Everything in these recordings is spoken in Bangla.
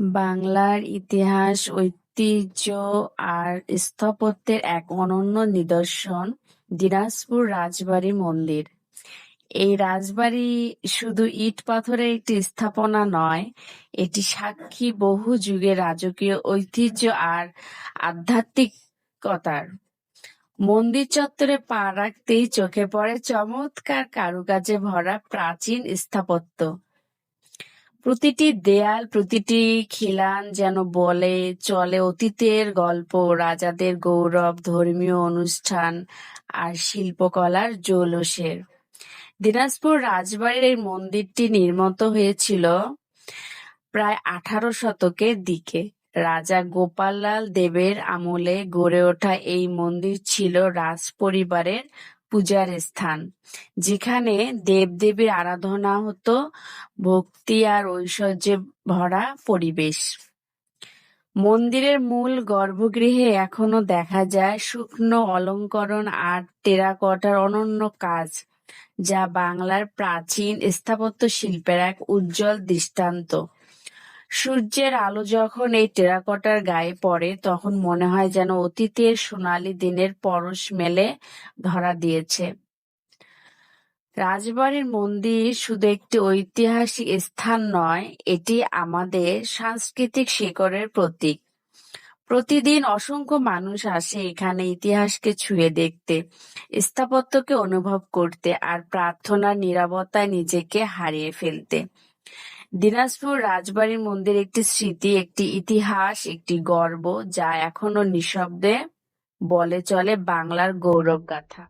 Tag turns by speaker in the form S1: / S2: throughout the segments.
S1: বাংলার ইতিহাস, ঐতিহ্য আর স্থাপত্যের এক অনন্য নিদর্শন দিনাজপুর রাজবাড়ী মন্দির। এই রাজবাড়ী শুধু ইট-পাথরের একটি স্থাপনা নয়, এটি সাক্ষী বহু যুগের রাজকীয় ঐতিহ্য আর আধ্যাত্মিকতার। মন্দির চত্বরে পা রাখতেই চোখে পড়ে চমৎকার কারুকাজে ভরা প্রাচীন স্থাপত্য। প্রতিটি দেয়াল, প্রতিটি খিলান যেন বলে চলে অতীতের গল্প, রাজাদের গৌরব, ধর্মীয় অনুষ্ঠান আর শিল্পকলার জৌলুসের। দিনাজপুর রাজবাড়ির এই মন্দিরটি নির্মিত হয়েছিল প্রায় আঠারো শতকের দিকে। রাজা গোপাললাল দেবের আমলে গড়ে ওঠা এই মন্দির ছিল রাজপরিবারের পূজার স্থান, যেখানে দেব-দেবীর আরাধনা হতো, ভক্তি আর ঐশ্বর্যে ভরা পরিবেশ। মন্দিরের মূল গর্ভগৃহে এখনও দেখা যায় শুকনো অলঙ্করণ আর টেরাকোটার অনন্য কাজ, যা বাংলার প্রাচীন স্থাপত্য শিল্পের এক উজ্জ্বল দৃষ্টান্ত। সূর্যের আলো যখন এই টেরাকোটার গায়ে পড়ে, তখন মনে হয় যেন অতীতের সোনালি দিনের পরশ মেলে ধরা দিয়েছে। রাজবাড়ির মন্দির শুধু একটি ঐতিহাসিক স্থান নয়, এটি আমাদের সাংস্কৃতিক শিকড়ের প্রতীক। প্রতিদিন অসংখ্য মানুষ আসে এখানে ইতিহাসকে ছুঁয়ে দেখতে, স্থাপত্যকে অনুভব করতে আর প্রার্থনার নীরবতায় নিজেকে হারিয়ে ফেলতে। দিনাজপুর রাজবাড়ির মন্দির একটি স্মৃতি, একটি ইতিহাস, একটি গর্ব, যা এখনও নিঃশব্দে বলে চলে বাংলার গৌরবগাথা।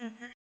S1: hmm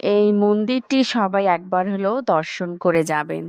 S1: এই মন্দিরটি সবাই একবার হলেও দর্শন করে যাবেন।